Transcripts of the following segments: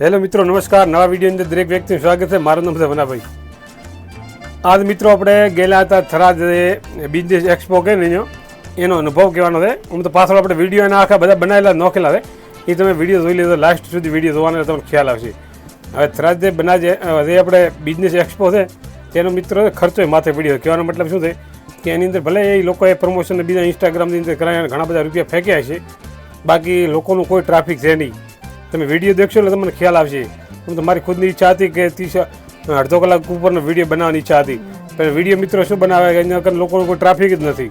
Hello મિત્રો, નમસ્કાર. નવા વિડીયોની અંદર દરેક વ્યક્તિનું સ્વાગત છે. મારું નામ છે વનાભાઈ. આજ મિત્રો આપણે ગયેલા હતા થરાદ બિઝનેસ એક્સપો કે ને એનો અનુભવ કહેવાનો છે. હું તો પાછળ આપણે વીડિયો એના આખા બધા બનાવેલા નોખેલા છે. એ તમે વીડિયો જોઈ લેજો. લાસ્ટ સુધી વીડિયો જોવાનો તમને ખ્યાલ આવશે. હવે થરાદ જે બના જે આપણે બિઝનેસ એક્સપો છે, તેનો મિત્રો ખર્ચો માથે પડ્યો. કહેવાનો મતલબ શું છે કે એની અંદર ભલે એ લોકોએ પ્રમોશન બીજા ઇન્સ્ટાગ્રામની અંદર કરાવીને ઘણા બધા રૂપિયા ફેંક્યા છે, બાકી લોકોનું કોઈ ટ્રાફિક છે નહીં. તમે વીડિયો દેખશો એટલે તમને ખ્યાલ આવશે. હું તો મારી ખુદની ઈચ્છા હતી કે ત્રીસ, અડધો કલાક ઉપરનો વીડિયો બનાવવાની ઈચ્છા હતી. પણ વીડિયો મિત્રો શું બનાવે કે અહીંયા લોકો કોઈ ટ્રાફિક જ નથી.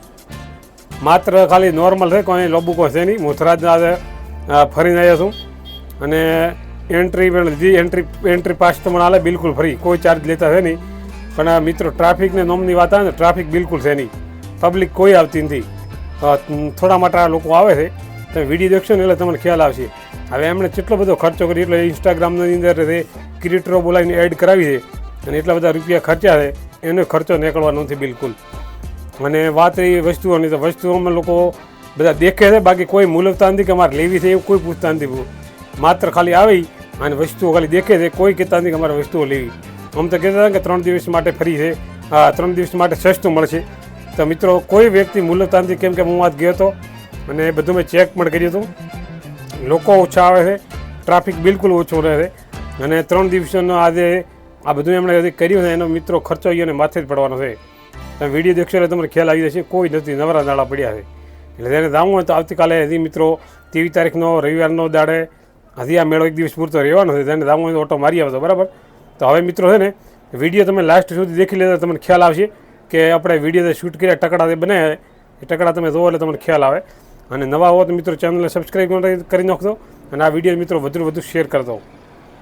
માત્ર ખાલી નોર્મલ છે કોઈ લોબુ કોઈ છે નહીં. થરાદ આજે ફરીને આવ્યો છું. અને એન્ટ્રી પણ લીધી એન્ટ્રી એન્ટ્રી પાસ તમને હાલે બિલકુલ ફ્રી. કોઈ ચાર્જ લેતા છે નહીં. પણ મિત્રો ટ્રાફિકને નોમની વાત આવે ને, ટ્રાફિક બિલકુલ છે નહીં. પબ્લિક કોઈ આવતી નથી. થોડા માટે લોકો આવે છે. તમે વીડિયો દેખશો ને એટલે તમને ખ્યાલ આવશે. હવે એમણે કેટલો બધો ખર્ચો કર્યો એટલે ઇન્સ્ટાગ્રામની અંદર તે ક્રિએટરો બોલાવીને એડ કરાવી દે અને એટલા બધા રૂપિયા ખર્ચ્યા છે, એનો ખર્ચો નીકળવાનો નથી બિલકુલ. અને વાત એ વસ્તુઓની તો વસ્તુઓમાં લોકો બધા દેખે છે, બાકી કોઈ મૂલવતા નથી કે અમારે લેવી છે એવું કોઈ પૂછતા નથી માત્ર ખાલી આવી અને વસ્તુઓ ખાલી દેખે છે, કોઈ કહેતા નથી કે અમારે વસ્તુઓ લેવી. આમ તો કહેતા હતા કે ત્રણ દિવસ માટે ફરી છે ત્રણ દિવસ માટે સસ્તું મળશે. તો મિત્રો કોઈ વ્યક્તિ મૂલવતા નથી, કેમ કે હું વાત ગયો હતો. અને બધું મેં ચેક પણ કર્યું હતું. લોકો ઓછા આવે છે ટ્રાફિક બિલકુલ ઓછો રહે છે. અને ત્રણ દિવસનો આજે આ બધું એમણે કર્યું છે, એનો મિત્રો ખર્ચો એને માથે જ પડવાનો છે. તમે વીડિયો દેખશો એટલે તમને ખ્યાલ આવી જશે, કોઈ નથી, નવરા દાડા પડ્યા છે. એટલે તેને જાણવું હોય તો આવતીકાલે હજી મિત્રો ત્રેવીસ તારીખનો રવિવારનો દાડે હજી આ મેળો એક દિવસ પૂરતો રહેવાનો છે. તેને જાણવું હોય તો ઓટો મારી આવતો બરાબર? તો હવે મિત્રો છે ને, વીડિયો તમે લાસ્ટ સુધી દેખી લેતા તમને ખ્યાલ આવશે કે આપણે વીડિયો શૂટ કર્યા ટકડા જે બનાવ્યા એ ટકડા તમે જોવો એટલે તમને ખ્યાલ આવે. અને નવા હો તો મિત્રો ચેનલને સબસ્ક્રાઈબ કરી નાખજો અને આ વીડિયો મિત્રો વધુ વધુ શેર કરતો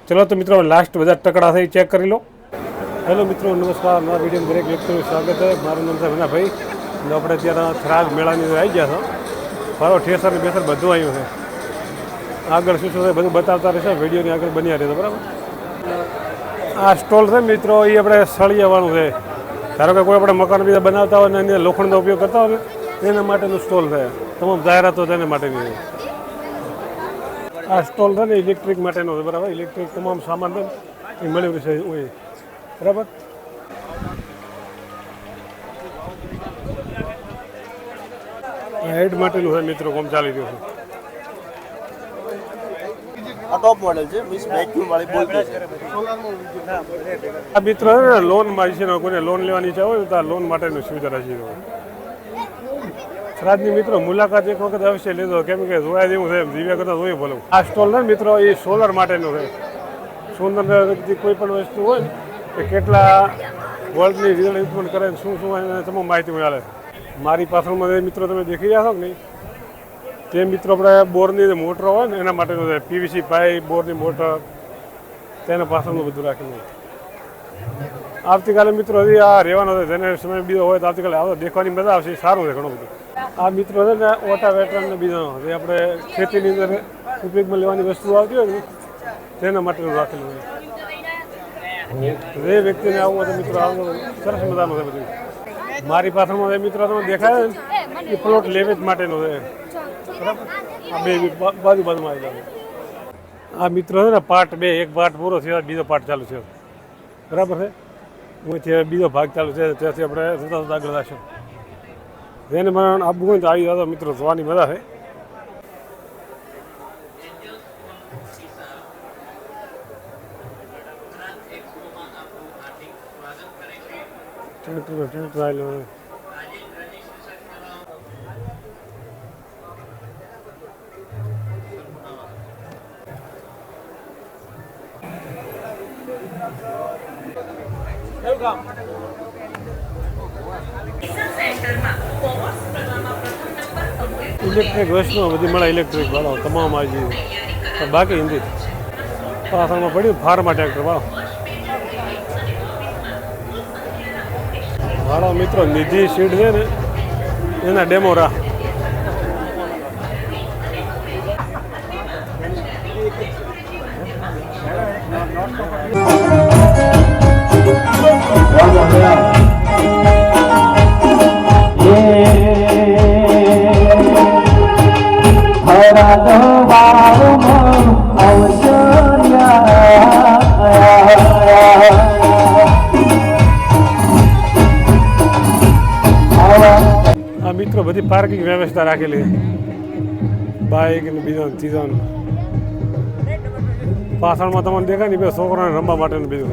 ચલો તો મિત્રો લાસ્ટ બધા ટકડા થઈ ચેક કરી લો. હેલો મિત્રો, નમસ્કાર. મારા વીડિયો દરેક વ્યક્તિનું સ્વાગત છે. મારું નામ છે વિનાભાઈ. અને આપણે અત્યારે થરાદ મેળાની આવી ગયા છો. ફરો ઠેસર ને બેસર બધું આવ્યું છે. આગળ શું શું બધું બતાવતા રહેશે. વિડીયોની આગળ બન્યા રહેશે બરાબર? આ સ્ટોલ છે મિત્રો, એ આપણે સળિયાવાળું છે. ધારો કે કોઈ આપણે મકાન બીજા બનાવતા હોય ને એની લોખંડનો ઉપયોગ કરતા હોય એના માટેનું સ્ટોલ છે. તમામ જાહેરાતો તેના માટેની આ સ્ટોલ છે ને ઇલેક્ટ્રિક માટેનો છે બરાબર? ઇલેક્ટ્રિક તમામ સામાન છે એ મળી રહેશે હોય. બરાબર? હેડ માટેનું છે મિત્રો કોમ ચાલી રહ્યું છે. આ ટોપ મોડેલ છે વીસ વેક્યુમ વાળી બોલતી છે. આ મિત્રો લોનમાં છે કોઈને લોન લેવાની ઈચ્છા હોય તો આ લોન માટેની સુવિધા રાખી હોય રાજની મિત્રો, મુલાકાત એક વખત અવશ્ય લીધો કેમ કે જોયા જેવું છે જીવ્યા કરતા જોયું ભલું. આ સ્ટોલ ને મિત્રો, એ સોલર માટેનું છે. સોલર કોઈ પણ વસ્તુ હોય એ કેટલા વર્લ્ડની વીજળી ઉત્પન્ન કરે શું શું એને તમામ માહિતી મળે મારી પાછળમાં મિત્રો તમે દેખી રહ્યા કે નહીં, તે મિત્રો આપણે બોરની જે મોટર હોય ને, એના માટેનું છે. પીવીસી પાઇપ, બોરની મોટર, તેના પાછળનું બધું રાખેલું આવતીકાલે મિત્રો, હજી આ રહેવાનો છે. જેને સમય બીજો હોય તો આવતીકાલે આવો. દેખવાની મજા આવશે. સારું છે ઘણું બધું. આ મિત્રો છે ને, ઓટા વેટરન ને બીજો જે આપણે ખેતીની અંદર ઉપયોગમાં લેવાની વસ્તુ આવતી હોય ને તેના માટેનું રાખેલું હોય જે વ્યક્તિને આવવું હોય તો મિત્રો આવવું સરસ મજાનું છે બધું. મારી પાછળમાં મિત્રો તમે દેખાય ને, એ પ્લોટ લેવેજ માટેનો છે. આ બે બાજુ બાજુમાં આવી આ મિત્રો છે ને પાર્ટ બે, એક પાર્ટ પૂરો થયો, બીજો પાર્ટ ચાલુ છે બરાબર છે? અહીંથી બીજો ભાગ ચાલુ છે. ત્યાંથી આપણે સુધા સુધા આગળ જશું. જેને મને આપવું હોય તો આવી જાવ મિત્રો જોવાની મજા છે ટ્રેક્ટર ટ્રેક્ટર આવેલું ઇલેક્ટ્રિક વસ્તુ બધી મળે ઇલેક્ટ્રિક વાળો, તમામ આવી બાકી હિન્દી. પાછળમાં પડ્યું ફાર્મા ટ્રેક્ટર વાળો. મારા મિત્રો, નિધિ સીડ છે ને, એના ડેમો હરા દો પાર્કિંગ વ્યવસ્થા રાખેલી બાઇક ને બીજા ચીજાનું પાછળમાં તમને દેખાય ને, બે છોકરાને રમવા માટેનું બીજું